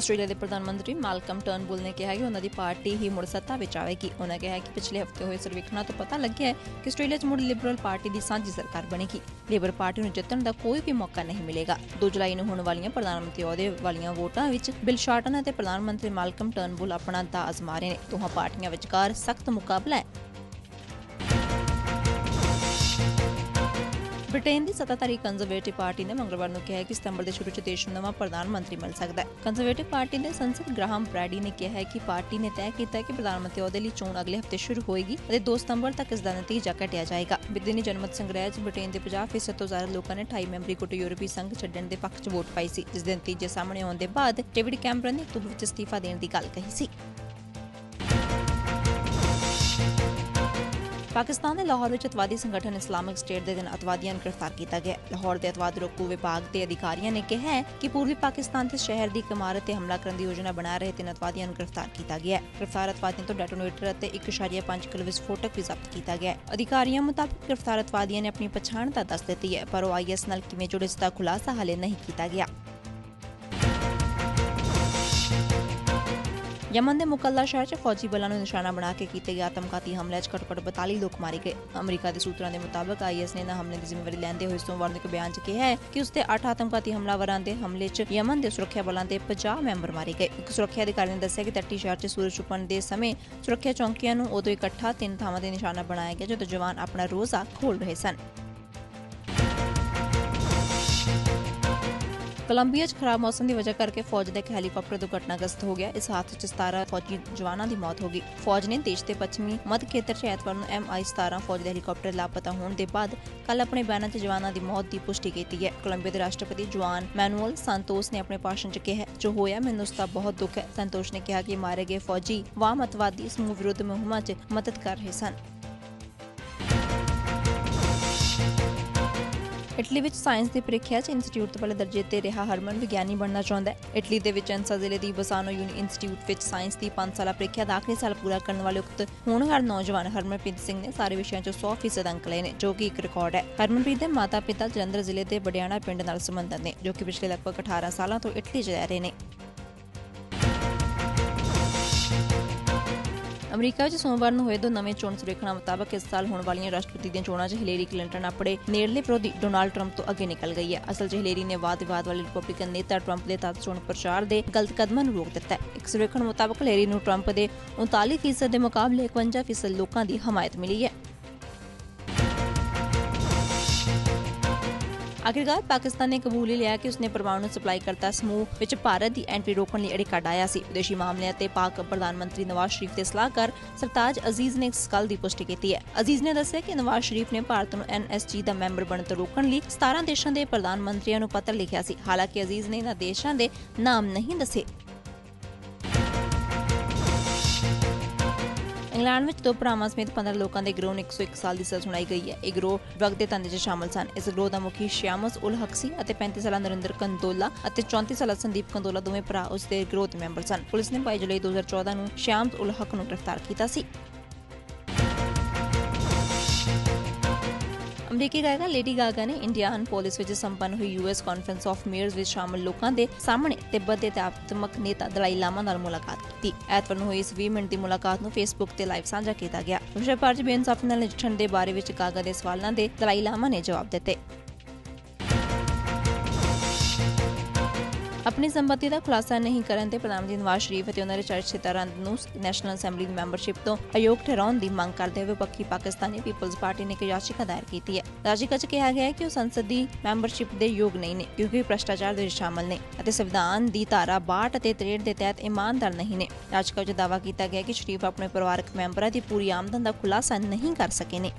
Australia ਦੇ ਪ੍ਰਧਾਨ ਮੰਤਰੀ ਮਾਲਕਮ ਟਰਨਬੁਲ ਨੇ ਕਿਹਾ ਕਿ ਉਹਨਾਂ ਦੀ ਪਾਰਟੀ ਹੀ ਮੁੜ ਸੱਤਾ ਵਿੱਚ ਆਵੇਗੀ। ਉਹਨਾਂ ਕਿਹਾ ਕਿ ਪਿਛਲੇ ਹਫ਼ਤੇ ਹੋਏ ਸਰਵੇਖਣਾਂ ਤੋਂ ਪਤਾ ਲੱਗਿਆ ਹੈ ਕਿ ਆਸਟ੍ਰੇਲੀਆ 'ਚ ਮੁੜ ਲਿਬਰਲ ਪਾਰਟੀ ਦੀ ਸਾਂਝੀ ਸਰਕਾਰ ਬਣੇਗੀ। ਲੇਬਰ ਪਾਰਟੀ ਨੂੰ ਜਿੱਤਣ ਦਾ ਕੋਈ ਵੀ ਮੌਕਾ ਨਹੀਂ ਮਿਲੇਗਾ। 2 ਜੁਲਾਈ ਨੂੰ ਹੋਣ ਵਾਲੀਆਂ ਪ੍ਰਧਾਨ ਮੰਤਰੀ ਅਹੁਦੇ ਵਾਲੀਆਂ ਵੋਟਾਂ ਵਿੱਚ ਬਿਲ ਸ਼ਾਰਟਨ ਅਤੇ ਪ੍ਰਧਾਨ ਮੰਤਰੀ ਮਾਲਕਮ ਟਰਨਬੁਲ ਆਪਣਾ ਦਾ ਅਜ਼ਮਾ ਰਹੇ ਨੇ। ਦੋਹਾਂ ਪਾਰਟੀਆਂ ਵਿਚਕਾਰ ਸਖਤ ਮੁਕਾਬਲਾ ਹੈ। ਬ੍ਰਿਟੇਨ ਦੀ ਸੱਤਾਧਾਰੀ ਕੰਜ਼ਰਵੇਟਿਵ ਪਾਰਟੀ ਨੇ ਮੰਗਲਵਾਰ ਨੂੰ ਕਿਹਾ ਕਿ ਸਤੰਬਰ ਦੇ ਸ਼ੁਰੂ 'ਚ ਦੇਸ਼ ਨੂੰ ਨਵਾਂ ਪ੍ਰਧਾਨ ਮੰਤਰੀ ਮਿਲ ਸਕਦਾ ਹੈ। ਕੰਜ਼ਰਵੇਟਿਵ ਪਾਰਟੀ ਦੇ ਸੰਸਦ ਗ੍ਰਾਹਮ ਬ੍ਰੈਡੀ ਨੇ ਕਿਹਾ ਹੈ ਕਿ ਪਾਰਟੀ ਨੇ ਤੈਅ ਕੀਤਾ ਹੈ ਕਿ ਪ੍ਰਧਾਨ ਮੰਤਰੀ ਅਹੁਦੇ ਲਈ ਚੋਣ ਅਗਲੇ ਹਫ਼ਤੇ ਸ਼ੁਰੂ ਹੋਏਗੀ ਅਤੇ 2 ਸਤੰਬਰ ਤੱਕ ਇਸ ਦਾ ਨਤੀਜਾ ਘਟਿਆ ਜਾਏਗਾ। ਬਿਦਨੀ ਜਨਮਤ ਸੰਗ੍ਰਹਿ 'ਚ ਬ੍ਰਿਟੇਨ ਦੇ 50% ਤੋਂ ਜ਼ਿਆਦਾ ਲੋਕਾਂ ਨੇ 28 ਮੈਂਬਰੀ ਗੁੱਟ ਯੂਰਪੀ ਸੰਘ ਛੱਡਣ ਦੇ ਪੱਖ 'ਚ ਵੋਟ ਪਾਈ ਸੀ, ਜਿਸ ਦੇ ਨਤੀਜੇ ਸਾਹਮਣੇ ਆਉਣ ਦੇ ਬਾਅਦ ਡੇਵਿਡ ਕੈਮਰਨ ਨੇ ਅਕਤੂਬਰ ਵਿੱਚ ਅਸਤੀਫਾ ਦੇਣ ਦੀ ਗੱਲ ਕਹੀ ਸੀ। ਪਾਕਿਸਤਾਨ ਦੇ ਲਾਹੌਰ ਵਿੱਚ ਅਤਵਾਦੀ ਸੰਗਠਨ ਇਸਲਾਮਿਕ ਸਟੇਟ ਦੇ ਦਿਨ ਅਤਵਾਦੀਆਂ ਨੂੰ ਗ੍ਰਿਫਤਾਰ ਕੀਤਾ ਗਿਆ। ਲਾਹੌਰ ਦੇ ਅਤਵਾਦ ਰੋਕੂ ਵਿਭਾਗ ਦੇ ਅਧਿਕਾਰੀਆਂ ਨੇ ਕਿਹਾ ਹੈ ਕਿ ਪੂਰਬੀ ਪਾਕਿਸਤਾਨ ਦੇ ਸ਼ਹਿਰ ਦੀ ਇੱਕ ਇਮਾਰਤ ਤੇ ਹਮਲਾ ਕਰਨ ਦੀ ਯੋਜਨਾ ਬਣਾ ਰਹੇ ਤਿੰਨ ਅਤਵਾਦੀਆਂ ਨੂੰ ਗ੍ਰਿਫਤਾਰ ਕੀਤਾ ਗਿਆ। ਹੈ ਗ੍ਰਿਫਤਾਰ ਅਤਵਾਦੀਆਂ ਤੋਂ ਡੈਟੋਨੇਟਰ ਅਤੇ 1.5 ਕਿਲੋ ਵਿਸਫੋਟਕ ਵੀ ਜ਼ਬਤ ਕੀਤਾ ਗਿਆ। ਹੈ ਅਧਿਕਾਰੀਆਂ ਮੁਤਾਬਕ ਗ੍ਰਿਫਤਾਰ ਅਤਵਾਦੀਆਂ ਨੇ ਆਪਣੀ ਪਛਾਣ ਤਾਂ ਦੱਸ ਦਿੱਤੀ ਹੈ, ਪਰ ਉਹ ਆਈਐਸ ਨਾਲ ਕਿਵੇਂ ਜੁੜੇ, ਇਸ ਦਾ ਖੁਲਾਸਾ ਹਾਲੇ ਨਹੀਂ ਕੀਤਾ ਗਿਆ। ਯਮਨ ਦੇ ਮੁਕੱਲਾ ਸ਼ਹਿਰ 'ਚ ਫੌਜੀ ਬਲਾਂ ਨੂੰ ਨਿਸ਼ਾਨਾ ਬਣਾ ਕੇ ਕੀਤੇ ਗਏ ਆਤਮਘਾਤੀ ਹਮਲੇ 'ਚ ਘੱਟੋ-ਘੱਟ 42 ਲੋਕ ਮਾਰੇ ਗਏ। ਅਮਰੀਕਾ ਦੇ ਸੂਤਰਾਂ ਦੇ ਮੁਤਾਬਕ ਆਈਐਸ ਨੇ ਨਾ ਹਮਲੇ ਦੀ ਜ਼ਿੰਮੇਵਾਰੀ ਲੈਂਦੇ ਹੋਏ ਸੋਮਵਾਰ ਨੂੰ ਇੱਕ ਬਿਆਨ 'ਚ ਕਿਹਾ ਹੈ ਕਿ ਉਸ ਤੇ 8 ਆਤਮਘਾਤੀ ਹਮਲਾਵਰਾਂ ਦੇ ਹਮਲੇ 'ਚ ਯਮਨ ਦੇ ਸੁਰੱਖਿਆ ਬਲਾਂ ਦੇ 50 ਮੈਂਬਰ ਮਾਰੇ ਗਏ। ਇੱਕ ਸੁਰੱਖਿਆ ਅਧਿਕਾਰੀ ਨੇ ਦੱਸਿਆ ਕਿ ਤੱਟੀ ਸ਼ਹਿਰ 'ਚ ਸੂਰਜ ਛੁਪਣ ਦੇ ਸਮੇਂ ਸੁਰੱਖਿਆ ਚੌਂਕੀਆਂ ਨੂੰ ਉਦੋਂ ਇਕੱਠਾ ਤਿੰਨ ਥਾਵਾਂ ਤੇ ਨਿਸ਼ਾਨਾ ਬਣਾਇਆ ਗਿਆ, ਜਦੋਂ ਜਵਾਨ ਆਪਣਾ ਰੋਜ਼ਾ ਖੋਲ ਰਹੇ ਸਨ। ਕੋਲੰਬੀਆ 'ਚ ਖਰਾਬ ਮੌਸਮ ਦੀ ਵਜ੍ਹਾ ਕਰਕੇ ਫੌਜ ਦਾ ਇੱਕ ਹੈਲੀਕਾਪਟਰ ਦੁਰਘਟਨਾਗ੍ਰਸਤ ਹੋ ਗਿਆ। ਇਸ ਹਾਦਸੇ 'ਚ 17 ਫੌਜੀ ਜਵਾਨਾਂ ਦੀ ਮੌਤ ਹੋ ਗਈ। ਫੌਜ ਨੇ ਦੇਸ਼ ਦੇ ਪੱਛਮੀ ਮੱਧ ਖੇਤਰ 'ਚ ਐਤਵਾਰ ਨੂੰ MI-17 ਫੌਜ ਦੇ ਹੈਲੀਕਾਪਟਰ ਲਾਪਤਾ ਹੋਣ ਦੇ ਬਾਅਦ ਕੱਲ ਆਪਣੇ ਬਿਆਨਾਂ 'ਚ ਜਵਾਨਾਂ ਦੀ ਮੌਤ ਦੀ ਪੁਸ਼ਟੀ ਕੀਤੀ ਹੈ। ਕੋਲੰਬੀਆ ਦੇ ਰਾਸ਼ਟਰਪਤੀ ਜਵਾਨ ਮੈਨੂਅਲ ਸੰਤੋਸ ਨੇ ਆਪਣੇ ਭਾਸ਼ਣ 'ਚ ਕਿਹਾ, ਜੋ ਹੋਇਆ ਮੈਨੂੰ ਉਸ ਦਾ ਬਹੁਤ ਦੁੱਖ ਹੈ। ਸੰਤੋਸ਼ ਨੇ ਕਿਹਾ ਕਿ ਮਾਰੇ ਗਏ ਫੌਜੀ ਵਾਮਤਵਾਦੀ ਸਮੂਹ ਵਿਰੁੱਧ ਮੁਹਿੰਮਾਂ 'ਚ ਮਦਦ ਕਰ ਰਹੇ ਸਨ। ਇਟਲੀ ਵਿੱਚ ਸਾਇੰਸ ਦੀ ਪ੍ਰੀਖਿਆ 'ਚ ਇੰਸਟੀਚਿਊਟ ਤੋਂ ਦਰਜੇ ਤੇ ਰਿਹਾ ਹਰਮਨ, ਵਿਗਿਆਨੀ ਬਣਨਾ ਚਾਹੁੰਦਾ ਹੈ। ਇਟਲੀ ਦੇ ਵਿਚੈਂਸਾ ਜ਼ਿਲ੍ਹੇ ਦੀ ਬਸਾਨੋ ਯੂਨੀ ਇੰਸਟੀਚਿਊਟ ਵਿੱਚ ਸਾਇੰਸ ਦੀ 5 ਸਾਲਾ ਪ੍ਰੀਖਿਆ ਦਾ ਆਖਰੀ ਸਾਲ ਪੂਰਾ ਕਰਨ ਵਾਲੇ ਉਕਤ ਹੋਣਹਾਰ ਨੌਜਵਾਨ ਹਰਮਨਪ੍ਰੀਤ ਸਿੰਘ ਨੇ ਸਾਰੇ ਵਿਸ਼ਿਆਂ 'ਚ 100% ਅੰਕ ਲਏ ਨੇ, ਜੋ ਕਿ ਇੱਕ ਰਿਕਾਰਡ ਹੈ। ਹਰਮਨਪ੍ਰੀਤ ਦੇ ਮਾਤਾ-ਪਿਤਾ ਜਲੰਧਰ ਜ਼ਿਲ੍ਹੇ ਦੇ ਬੜਿਆਣਾ ਪਿੰਡ ਨਾਲ ਸੰਬੰਧਿਤ ਨੇ, ਜੋ ਕਿ ਪਿਛਲੇ ਲਗਭਗ 18 ਸਾਲਾਂ ਤੋਂ ਇਟਲੀ 'ਚ ਰਹਿ ਰਹੇ ਨੇ। ਅਮਰੀਕਾ ਵਿੱਚ ਸੋਮਵਾਰ ਨੂੰ ਹੋਏ ਦੋ ਨਵੇਂ ਚੋਣ ਸਰਵੇਖਣਾਂ ਮੁਤਾਬਕ ਇਸ ਸਾਲ ਹੋਣ ਵਾਲੀਆਂ ਰਾਸ਼ਟਰਪਤੀ ਦੀਆਂ ਚੋਣਾਂ 'ਚ ਹਿਲੇਰੀ ਕਲਿੰਟਨ ਆਪਣੇ ਨੇੜਲੇ ਵਿਰੋਧੀ ਡੋਨਾਲਡ ਟਰੰਪ ਤੋਂ ਅੱਗੇ ਨਿਕਲ ਗਈ ਹੈ। ਅਸਲ 'ਚ ਹਿਲੇਰੀ ਨੇ ਵਾਦ-ਵਿਵਾਦ ਵਾਲੇ ਰਿਪਬਲਿਕਨ ਨੇਤਾ ਟਰੰਪ ਦੇ ਤੱਤ ਚੋਣ ਪ੍ਰਚਾਰ ਦੇ ਗਲਤ ਕਦਮਾਂ ਨੂੰ ਰੋਕ ਦਿੱਤਾ ਹੈ। ਇੱਕ ਸਰਵੇਖਣ ਮੁਤਾਬਕ ਹਿਲੇਰੀ ਨੂੰ ਟਰੰਪ ਦੇ 39% ਦੇ ਮੁਕਾਬਲੇ 51% ਲੋਕਾਂ ਦੀ ਹਮਾਇਤ ਮਿਲੀ ਹੈ। ਆਖਿਰਕਾਰ ਪਾਕਿਸਤਾਨ ਨੇ ਕਬੂਲ ਹੀ ਲਿਆ ਕਿ ਉਸਨੇ ਪਰਮਾਣੂ ਸਪਲਾਈ ਕਰਤਾ ਸਮੂਹ ਵਿੱਚ ਭਾਰਤ ਦੀ ਐਂਟਰੀ ਰੋਕਣ ਲਈ ਅੜਿਕਾ ਡਾਇਆ ਸੀ। ਵਿਦੇਸ਼ੀ ਮਾਮਲਿਆਂ ਤੇ ਪਾਕ ਪ੍ਰਧਾਨ ਮੰਤਰੀ ਨਵਾਜ਼ ਸ਼ਰੀਫ ਦੇ ਸਲਾਹਕਾਰ ਸਰਤਾਜ ਅਜ਼ੀਜ਼ ਨੇ ਇਸ ਗੱਲ ਦੀ ਪੁਸ਼ਟੀ ਕੀਤੀ ਹੈ। ਅਜ਼ੀਜ਼ ਨੇ ਦੱਸਿਆ ਕਿ ਨਵਾਜ਼ ਸ਼ਰੀਫ ਨੇ ਭਾਰਤ ਨੂੰ ਐਨਐਸਜੀ ਦਾ ਮੈਂਬਰ ਬਣਨ ਤੋਂ ਰੋਕਣ ਲਈ 17 ਦੇਸ਼ਾਂ ਦੇ ਪ੍ਰਧਾਨ ਮੰਤਰੀਆਂ ਨੂੰ ਪੱਤਰ ਲਿਖਿਆ ਸੀ। ਹਾਲਾਂਕਿ ਅਜ਼ੀਜ਼ ਨੇ ਇਹਨਾਂ ਦੇਸ਼ਾਂ ਦੇ ਨਾਮ ਨਹੀਂ ਦੱਸੇ। ਇੰਗਲੈਂਡ ਵਿੱਚ ਦੋ ਭਰਾਵਾਂ ਸਮੇਤ 15 ਲੋਕਾਂ ਦੇ ਗਰੋਹ ਨੂੰ 101 ਸਾਲ ਦੀ ਸਜ਼ਾ ਸੁਣਾਈ ਗਈ ਹੈ। ਇਹ ਗਰੋਹ ਡਰੱਗ ਦੇ ਧੰਦੇ 'ਚ ਸ਼ਾਮਲ ਸਨ। ਇਸ ਗਰੋਹ ਦਾ ਮੁਖੀ ਸ਼ਿਆਮਸ ਉਲ ਹਕ ਸੀ ਅਤੇ 35 ਸਾਲਾ ਨਰਿੰਦਰ ਕੰਦੋਲਾ ਅਤੇ 34 ਸਾਲਾ ਸੰਦੀਪ ਕੰਦੋਲਾ ਦੋਵੇਂ ਭਰਾ ਉਸ ਦੇ ਗਰੋਹ ਦੇ ਮੈਂਬਰ ਸਨ। ਪੁਲਿਸ ਨੇ 22 ਜੁਲਾਈ 2014 ਨੂੰ ਸ਼ਿਆਮਸ ਉਲ ਹਕ ਨੂੰ ਗ੍ਰਿਫਤਾਰ ਕੀਤਾ ਸੀ। ਅਮਰੀਕੀ ਗਾਇਕਾ ਲੇਡੀ ਗਾਗਾ ਨੇ ਇੰਡੀਅਨ ਪੁਲਿਸ ਵਿੱਚ ਸੰਪੰਨ ਹੋਈ ਯੂਐਸ ਕਾਨਫਰੰਸ ਆਫ ਮੇਅਰਸ ਵਿੱਚ ਸ਼ਾਮਲ ਲੋਕਾਂ ਦੇ ਸਾਹਮਣੇ ਤਿੱਬਤ ਦੇ ਤਾਤਮਕ ਨੇਤਾ ਦਲਾਈ ਲਾਮਾ ਨਾਲ ਮੁਲਾਕਾਤ ਕੀਤੀ। ਐਤਵਾਰ ਨੂੰ ਹੋਈ ਇਸ 20 ਮਿੰਟ ਦੀ ਮੁਲਾਕਾਤ ਨੂੰ ਫੇਸਬੁੱਕ ਤੇ ਲਾਈਵ ਸਾਂਝਾ ਕੀਤਾ ਗਿਆ। ਵਿਸ਼ਵ ਭਰ 'ਚ ਬੇਇਨਸਾਫੀ ਨਾਲ ਨਜਿੱਠਣ ਦੇ ਬਾਰੇ ਵਿੱਚ ਗਾਗਾ ਦੇ ਸਵਾਲਾਂ ਦੇ ਦਲਾਈ ਲਾਮਾ ਨੇ ਜਵਾਬ ਦਿੱਤੇ। ਆਪਣੀ ਸੰਪਤੀ ਦਾ ਖੁਲਾਸਾ ਨਹੀਂ ਕਰਨ ਤੇ ਪ੍ਰਧਾਨ ਮੰਤਰੀ ਨਵਾਜ਼ ਸ਼ਰੀਫ ਅਤੇ ਉਹਨਾਂ ਦੇ ਚਰਚ ਸਿਤਾਰੰਦ ਨੂੰ ਨੈਸ਼ਨਲ ਅਸੈਂਬਲੀ ਦੀ ਮੈਂਬਰਸ਼ਿਪ ਤੋਂ ਅਯੋਗ ਠਹਿਰਾਉਣ ਦੀ ਮੰਗ ਕਰਦੇ ਹੋਏ ਪੱਕੀ ਪਾਕਿਸਤਾਨੀ ਪੀਪਲਜ਼ ਪਾਰਟੀ ਨੇ ਇੱਕ ਯਾਚਿਕਾ ਦਾਇਰ ਕੀਤੀ ਹੈ। ਯਾਚਿਕਾ 'ਚ ਕਿਹਾ ਗਿਆ ਹੈ ਕਿ ਉਹ ਸੰਸਦ ਦੀ ਮੈਂਬਰਸ਼ਿਪ ਦੇ ਯੋਗ ਨਹੀਂ ਨੇ, ਕਿਉਂਕਿ ਭ੍ਰਸ਼ਟਾਚਾਰ ਦੇ ਸ਼ਾਮਲ ਨੇ ਅਤੇ ਸੰਵਿਧਾਨ ਦੀ ਧਾਰਾ 62 ਅਤੇ 63 ਦੇ ਤਹਿਤ ਇਮਾਨਦਾਰ ਨਹੀਂ ਨੇ। ਯਾਚਿਕਾ 'ਚ ਦਾਅਵਾ ਕੀਤਾ ਗਿਆ ਕਿ ਸ਼ਰੀਫ ਆਪਣੇ ਪਰਿਵਾਰਕ ਮੈਂਬਰਾਂ ਦੀ ਪੂਰੀ ਆਮਦਨ ਦਾ ਖੁਲਾਸਾ ਨਹੀਂ ਕਰ ਸਕੇ ਨੇ।